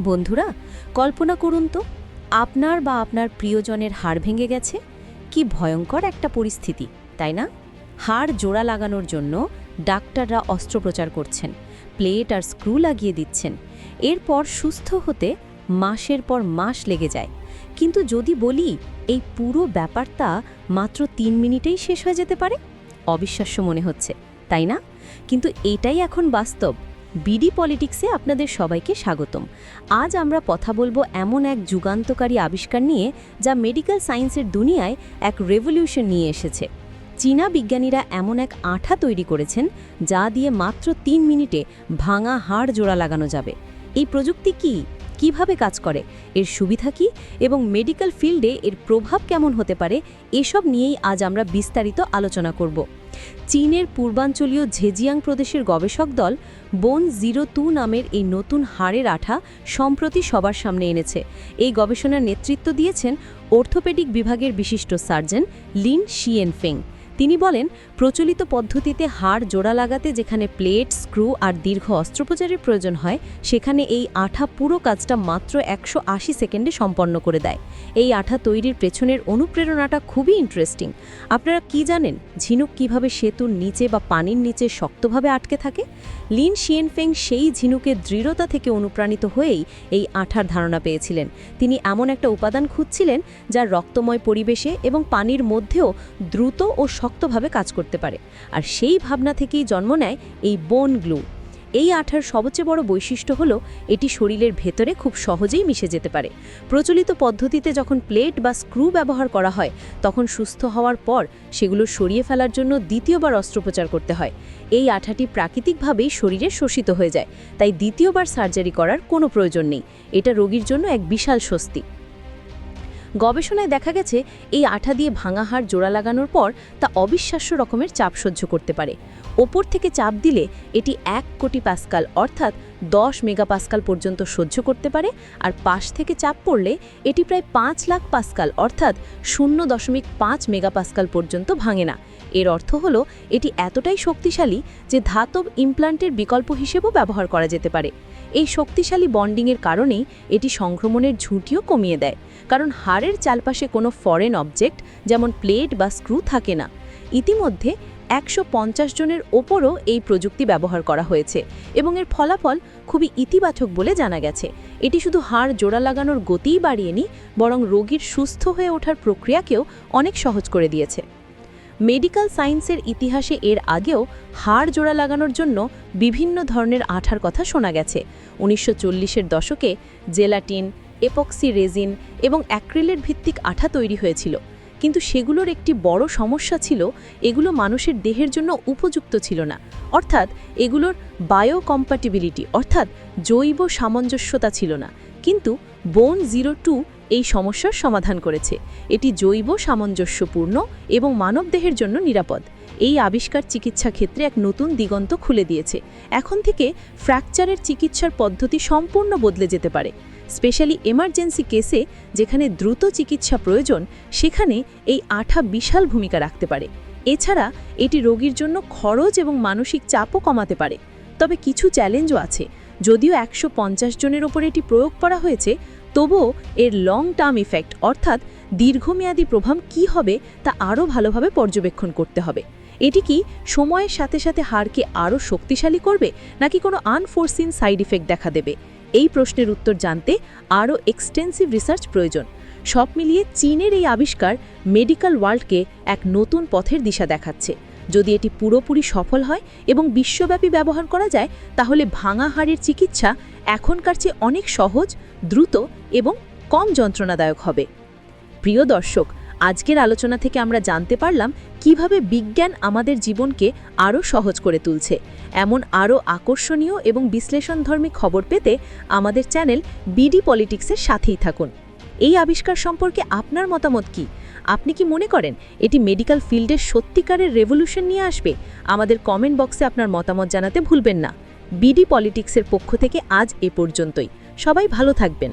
বন্ধুরা, কল্পনা করুন তো, আপনার বা আপনার প্রিয়জনের হাড় ভেঙে গেছে, কি ভয়ঙ্কর একটা পরিস্থিতি, তাই না? হাড় জোড়া লাগানোর জন্য ডাক্তাররা অস্ত্রোপচার করছেন, প্লেট আর স্ক্রু লাগিয়ে দিচ্ছেন, এরপর সুস্থ হতে মাসের পর মাস লেগে যায়। কিন্তু যদি বলি, এই পুরো ব্যাপারটা মাত্র তিন মিনিটেই শেষ হয়ে যেতে পারে? অবিশ্বাস্য মনে হচ্ছে, তাই না? কিন্তু এটাই এখন বাস্তব। বিডি পলিটিক্সে আপনাদের সবাইকে স্বাগতম। আজ আমরা কথা বলব এমন এক যুগান্তকারী আবিষ্কার নিয়ে যা মেডিকেল সায়েন্সের দুনিয়ায় এক রেভলিউশন নিয়ে এসেছে। চীনা বিজ্ঞানীরা এমন এক আঠা তৈরি করেছেন যা দিয়ে মাত্র তিন মিনিটে ভাঙা হাড় জোড়া লাগানো যাবে। এই প্রযুক্তি কি? কীভাবে কাজ করে? এর সুবিধা কি? এবং মেডিকেল ফিল্ডে এর প্রভাব কেমন হতে পারে? এসব নিয়েই আজ আমরা বিস্তারিত আলোচনা করব। চীনের পূর্বাঞ্চলীয় ঝেজিয়াং প্রদেশের গবেষক দল বোন জিরো টু নামের এই নতুন হাড়ের আঠা সম্প্রতি সবার সামনে এনেছে। এই গবেষণার নেতৃত্ব দিয়েছেন অর্থোপেডিক বিভাগের বিশিষ্ট সার্জন লিন শিয়েন ফেং তিনি বলেন, প্রচলিত পদ্ধতিতে হাড় জোড়া লাগাতে যেখানে প্লেট, স্ক্রু আর দীর্ঘ অস্ত্রোপচারের প্রয়োজন হয়, সেখানে এই আঠা পুরো কাজটা মাত্র একশো আশি সেকেন্ডে সম্পন্ন করে দেয়। এই আঠা তৈরির পেছনের অনুপ্রেরণাটা খুবই ইন্টারেস্টিং আপনারা কি জানেন, ঝিনুক কীভাবে সেতুর নিচে বা পানির নিচে শক্তভাবে আটকে থাকে? লিন শিয়েনফেং সেই ঝিনুকের দৃঢ়তা থেকে অনুপ্রাণিত হয়েই এই আঠার ধারণা পেয়েছিলেন। তিনি এমন একটা উপাদান খুঁজছিলেন যা রক্তময় পরিবেশে এবং পানির মধ্যেও দ্রুত ও শক্তভাবে কাজ করতে পারে। আর সেই ভাবনা থেকেই জন্ম নেয় এই বোন গ্লু। এই আঠার সবচেয়ে বড় বৈশিষ্ট্য হলো, এটি শরীরের ভেতরে খুব সহজেই মিশে যেতে পারে। প্রচলিত পদ্ধতিতে যখন প্লেট বা স্ক্রু ব্যবহার করা হয়, তখন সুস্থ হওয়ার পর সেগুলো সরিয়ে ফেলার জন্য দ্বিতীয়বার অস্ত্রোপচার করতে হয়। এই আঠাটি প্রাকৃতিকভাবেই শরীরে শোষিত হয়ে যায়, তাই দ্বিতীয়বার সার্জারি করার কোনো প্রয়োজন নেই। এটা রোগীর জন্য এক বিশাল স্বস্তি। গবেষণায় দেখা গেছে, এই আঠা দিয়ে ভাঙা হাড় জোড়া লাগানোর পর তা অবিশ্বাস্য রকমের চাপ সহ্য করতে পারে। ওপর থেকে চাপ দিলে এটি এক কোটি পাস্কাল, অর্থাৎ দশ মেগাপাস্কাল পর্যন্ত সহ্য করতে পারে, আর পাশ থেকে চাপ পড়লে এটি প্রায় পাঁচ লাখ পাস্কাল, অর্থাৎ শূন্য দশমিক পাঁচ মেগাপাস্কাল পর্যন্ত ভাঙে না। এর অর্থ হল, এটি এতটাই শক্তিশালী যে ধাতব ইমপ্লান্টের বিকল্প হিসেবেও ব্যবহার করা যেতে পারে। এই শক্তিশালী বন্ডিংয়ের কারণেই এটি সংক্রমণের ঝুঁটিও কমিয়ে দেয়। কারণ হাড়ের চারপাশে কোনো ফরেন অবজেক্ট যেমন প্লেট বা স্ক্রু থাকে না। ইতিমধ্যে একশো পঞ্চাশ জনের ওপরও এই প্রযুক্তি ব্যবহার করা হয়েছে এবং এর ফলাফল খুবই ইতিবাচক বলে জানা গেছে। এটি শুধু হাড় জোড়া লাগানোর গতিই বাড়িয়েনি বরং রোগীর সুস্থ হয়ে ওঠার প্রক্রিয়াকেও অনেক সহজ করে দিয়েছে। মেডিকেল সায়েন্সের ইতিহাসে এর আগেও হাড় জোড়া লাগানোর জন্য বিভিন্ন ধরনের আঠার কথা শোনা গেছে। উনিশশো চল্লিশের দশকে জেলাটিন, এপক্সি রেজিন এবং অ্যাক্রিলের ভিত্তিক আঠা তৈরি হয়েছিল। কিন্তু সেগুলোর একটি বড় সমস্যা ছিল, এগুলো মানুষের দেহের জন্য উপযুক্ত ছিল না। অর্থাৎ এগুলোর বায়ো বায়োকম্প্যাটিবিলিটি অর্থাৎ জৈব সামঞ্জস্যতা ছিল না। কিন্তু বোন জিরো টু এই সমস্যার সমাধান করেছে। এটি জৈব সামঞ্জস্যপূর্ণ এবং মানবদেহের জন্য নিরাপদ। এই আবিষ্কার চিকিৎসা ক্ষেত্রে এক নতুন দিগন্ত খুলে দিয়েছে। এখন থেকে ফ্র্যাকচারের চিকিৎসার পদ্ধতি সম্পূর্ণ বদলে যেতে পারে। স্পেশালি এমার্জেন্সি কেসে যেখানে দ্রুত চিকিৎসা প্রয়োজন, সেখানে এই আঠা বিশাল ভূমিকা রাখতে পারে। এছাড়া এটি রোগীর জন্য খরচ এবং মানসিক চাপও কমাতে পারে। তবে কিছু চ্যালেঞ্জও আছে। যদিও একশো পঞ্চাশ জনের ওপর এটি প্রয়োগ করা হয়েছে তবুও এর লং টার্ম ইফেক্ট অর্থাৎ দীর্ঘমেয়াদী প্রভাব কি হবে তা আরও ভালোভাবে পর্যবেক্ষণ করতে হবে। এটি কি সময়ের সাথে সাথে হাড়কে আরও শক্তিশালী করবে, নাকি কোনো আনফোর্সিন সাইড ইফেক্ট দেখা দেবে? এই প্রশ্নের উত্তর জানতে আরও এক্সটেন্সিভ রিসার্চ প্রয়োজন। সব মিলিয়ে চীনের এই আবিষ্কার মেডিকেল ওয়ার্ল্ডকে এক নতুন পথের দিশা দেখাচ্ছে। যদি এটি পুরোপুরি সফল হয় এবং বিশ্বব্যাপী ব্যবহার করা যায়, তাহলে ভাঙা হাড়ের চিকিৎসা এখনকার চেয়ে অনেক সহজ, দ্রুত এবং কম যন্ত্রণাদায়ক হবে। প্রিয় দর্শক, আজকের আলোচনা থেকে আমরা জানতে পারলাম কীভাবে বিজ্ঞান আমাদের জীবনকে আরও সহজ করে তুলছে। এমন আরও আকর্ষণীয় এবং বিশ্লেষণধর্মী খবর পেতে আমাদের চ্যানেল বিডি পলিটিক্সের সাথেই থাকুন। এই আবিষ্কার সম্পর্কে আপনার মতামত কি? আপনি কি মনে করেন এটি মেডিকেল ফিল্ডের সত্যিকারের রেভলিউশন নিয়ে আসবে? আমাদের কমেন্ট বক্সে আপনার মতামত জানাতে ভুলবেন না। বিডি পলিটিক্সের পক্ষ থেকে আজ এ পর্যন্তই। সবাই ভালো থাকবেন।